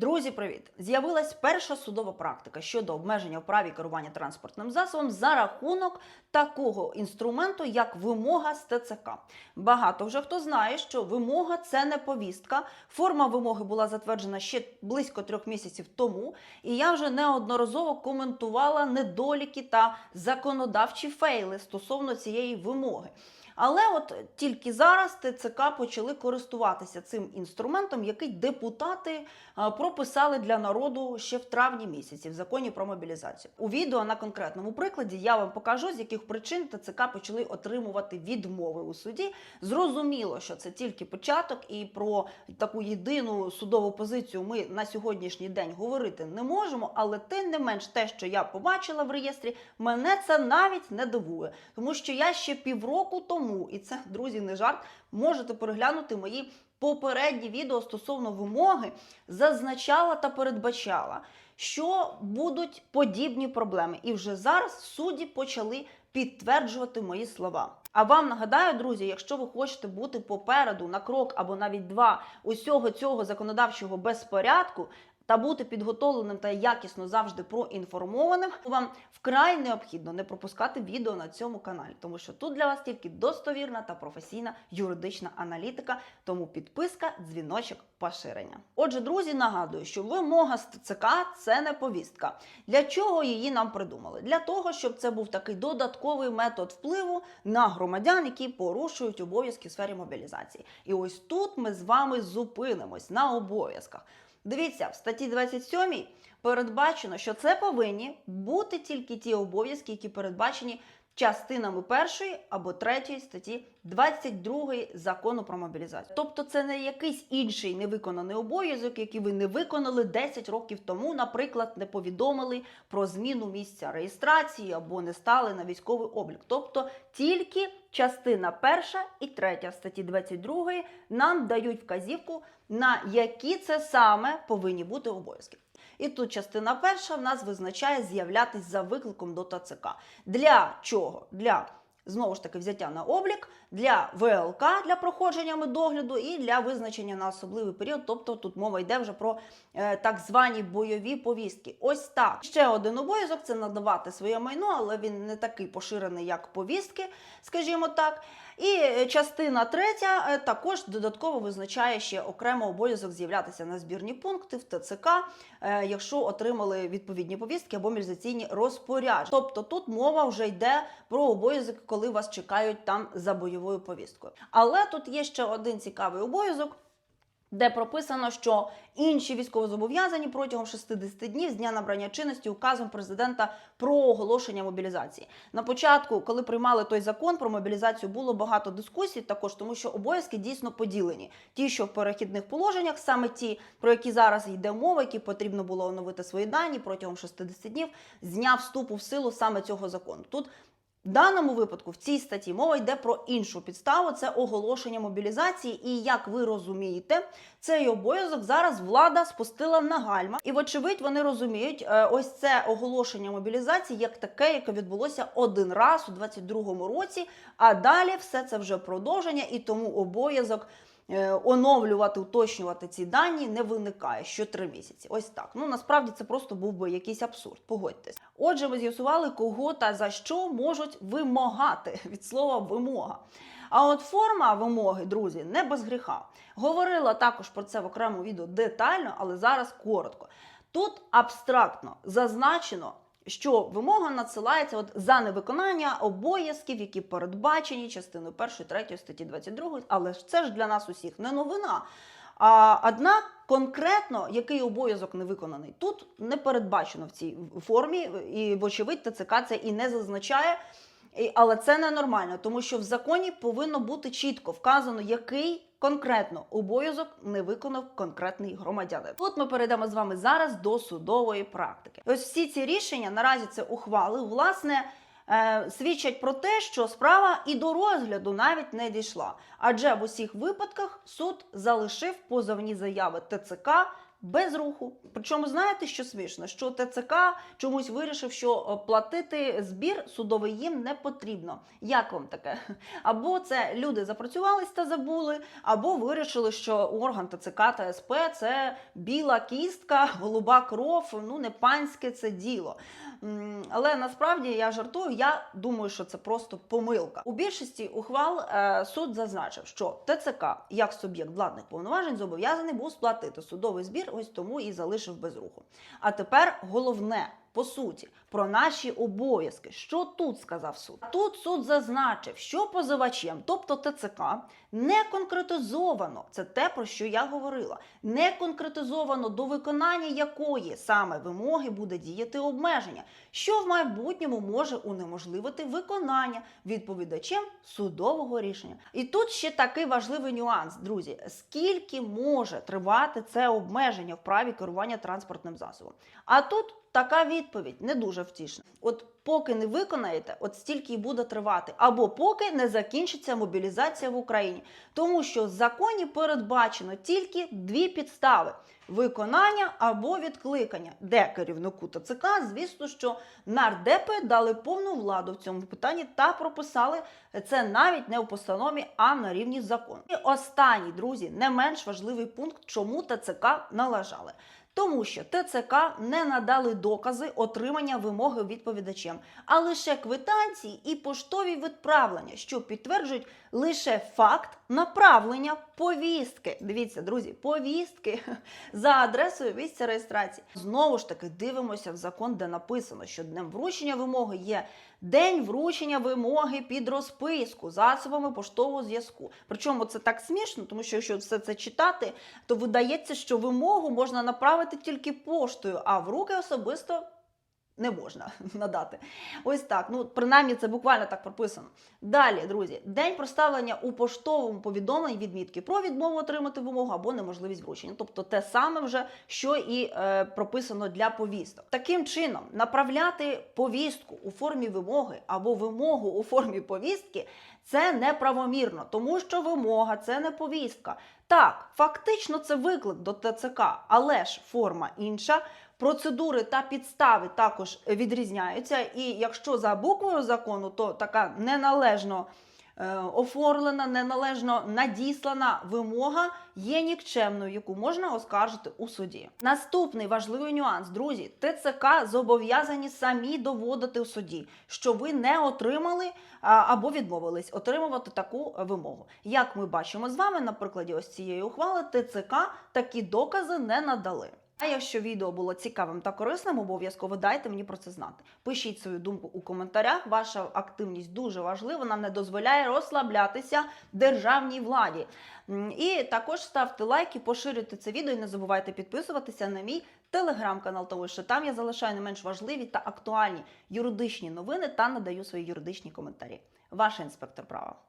Друзі, привіт! З'явилась перша судова практика щодо обмеження в праві керування транспортним засобом за рахунок такого інструменту, як вимога з ТЦК. Багато вже хто знає, що вимога це не повістка. Форма вимоги була затверджена ще близько трьох місяців тому, і я вже неодноразово коментувала недоліки та законодавчі фейли стосовно цієї вимоги. Але от тільки зараз ТЦК почали користуватися цим інструментом, який депутати е, прописали для народу ще в травні місяці в законі про мобілізацію. У відео на конкретному прикладі я вам покажу, з яких причин ТЦК почали отримувати відмови у суді. Зрозуміло, що це тільки початок, і про таку єдину судову позицію ми на сьогоднішній день говорити не можемо. Але тим не менш, те, що я побачила в реєстрі, мене це навіть не дивує, тому що я ще півроку тому, і це друзі, не жарт, можете переглянути мої попередні відео стосовно вимоги, зазначала та передбачала, що будуть подібні проблеми. І вже зараз судді почали підтверджувати мої слова. А вам нагадаю, друзі, якщо ви хочете бути попереду на крок або навіть два усього цього законодавчого безпорядку. Та бути підготовленим та якісно завжди проінформованим, вам вкрай необхідно не пропускати відео на цьому каналі, тому що тут для вас тільки достовірна та професійна юридична аналітика, тому підписка, дзвіночок, поширення. Отже, друзі, нагадую, що вимога з ТЦК це не повістка. Для чого її нам придумали? Для того, щоб це був такий додатковий метод впливу на громадян, які порушують обов'язки в сфері мобілізації. І ось тут ми з вами зупинимось на обов'язках. Дивіться, в статті 27 передбачено, що це повинні бути тільки ті обов'язки, які передбачені частинами першої або третьої статті 22 закону про мобілізацію. Тобто, це не якийсь інший невиконаний обов'язок, який ви не виконали 10 років тому, наприклад, не повідомили про зміну місця реєстрації або не стали на військовий облік. Тобто тільки частина перша і третя статті 22 нам дають вказівку, на які це саме повинні бути обов'язки. І тут частина перша в нас визначає з'являтись за викликом до ТЦК. Для чого? Для знову ж таки взяття на облік, для ВЛК для проходження медогляду і для визначення на особливий період. Тобто тут мова йде вже про е, так звані бойові повістки. Ось так. Ще один обов'язок це надавати своє майно, але він не такий поширений, як повістки, скажімо так. І е, частина третя е, також додатково визначає ще окремо обов'язок з'являтися на збірні пункти в ТЦК, е, якщо отримали відповідні повістки або мілізаційні розпорядження. Тобто тут мова вже йде про обов'язок, коли вас чекають там за бойовою повісткою. Але тут є ще один цікавий обов'язок. Де прописано, що інші військовозобов'язані протягом 60 днів з дня набрання чинності указом президента про оголошення мобілізації. На початку, коли приймали той закон про мобілізацію, було багато дискусій, також тому, що обов'язки дійсно поділені. Ті, що в перехідних положеннях, саме ті, про які зараз йде мова, які потрібно було оновити свої дані протягом 60 днів, з дня вступу в силу саме цього закону. Тут даному випадку в цій статті мова йде про іншу підставу це оголошення мобілізації. І як ви розумієте, цей обов'язок зараз влада спустила на гальма. І, вочевидь, вони розуміють е, ось це оголошення мобілізації як таке, яке відбулося один раз у 22-му році. А далі все це вже продовження, і тому обов'язок. Е, Оновлювати, уточнювати ці дані не виникає що три місяці. Ось так. Ну насправді це просто був би якийсь абсурд. Погодьтесь. Отже, ми з'ясували, кого та за що можуть вимагати від слова вимога. А от форма вимоги, друзі, не без гріха. Говорила також про це в окремому відео детально, але зараз коротко. Тут абстрактно зазначено. Що вимога надсилається от за невиконання обов'язків, які передбачені частиною 1, 3 статті 22, але ж це ж для нас усіх не новина. А однак конкретно який обов'язок не виконаний, тут не передбачено в цій формі, і вочевидь ТЦК це і не зазначає. Але це ненормально, тому що в законі повинно бути чітко вказано, який конкретно обов'язок не виконав конкретний громадянин. Тут ми перейдемо з вами зараз до судової практики. Ось всі ці рішення наразі це ухвали, власне. е, Свідчать про те, що справа і до розгляду навіть не дійшла, адже в усіх випадках суд залишив позовні заяви ТЦК без руху. Причому знаєте, що смішно? Що ТЦК чомусь вирішив, що е, платити збір судовий їм не потрібно. Як вам таке? Або це люди запрацювались та забули, або вирішили, що орган ТЦК та СП це біла кістка, голуба кров, ну не панське це діло. Але насправді я жартую, я думаю, що це просто помилка. У більшості ухвал е, суд зазначив, що ТЦК як суб'єкт владних повноважень зобов'язаний був сплатити судовий збір, ось тому і залишив без руху. А тепер головне. По суті, про наші обов'язки. Що тут сказав суд? Тут суд зазначив, що позивачем, тобто ТЦК, не конкретизовано це те, про що я говорила. Не конкретизовано до виконання якої саме вимоги буде діяти обмеження, що в майбутньому може унеможливити виконання відповідачем судового рішення. І тут ще такий важливий нюанс, друзі: скільки може тривати це обмеження в праві керування транспортним засобом? А тут така відповідь не дуже втішна. От поки не виконаєте, от стільки і буде тривати, або поки не закінчиться мобілізація в Україні, тому що в законі передбачено тільки дві підстави. Виконання або відкликання, де керівнику ТЦК, звісно, що нардепи дали повну владу в цьому питанні та прописали це навіть не у постанові, а на рівні закону. І останній, друзі, не менш важливий пункт, чому ТЦК налажали. Тому що ТЦК не надали докази отримання вимоги відповідачем, а лише квитанції і поштові відправлення, що підтверджують лише факт направлення повістки. Дивіться, друзі, повістки за адресою місця реєстрації. Знову ж таки дивимося в закон, де написано, що днем вручення вимоги є день вручення вимоги під розписку засобами поштового зв'язку. Причому це так смішно, тому що якщо все це читати, то видається, що вимогу можна направити тільки поштою, а в руки особисто. Не можна надати. Ось так. Ну, принаймні, це буквально так прописано. Далі, друзі, день проставлення у поштовому повідомленні відмітки про відмову отримати вимогу або неможливість вручення. Тобто те саме вже, що і е, прописано для повісток. Таким чином, направляти повістку у формі вимоги або вимогу у формі повістки це неправомірно, тому що вимога це не повістка. Так, фактично це виклик до ТЦК, але ж форма інша. Процедури та підстави також відрізняються, і якщо за буквою закону, то така неналежно е, оформлена, неналежно надіслана вимога є нікчемною, яку можна оскаржити у суді. Наступний важливий нюанс, друзі, ТЦК зобов'язані самі доводити в суді, що ви не отримали або відмовились отримувати таку вимогу. Як ми бачимо з вами на прикладі ось цієї ухвали, ТЦК такі докази не надали. А якщо відео було цікавим та корисним, обов'язково дайте мені про це знати. Пишіть свою думку у коментарях. Ваша активність дуже важлива, нам не дозволяє розслаблятися державній владі. І також ставте лайки, поширюйте це відео і не забувайте підписуватися на мій телеграм-канал, тому що там я залишаю не менш важливі та актуальні юридичні новини та надаю свої юридичні коментарі. Ваш інспектор права.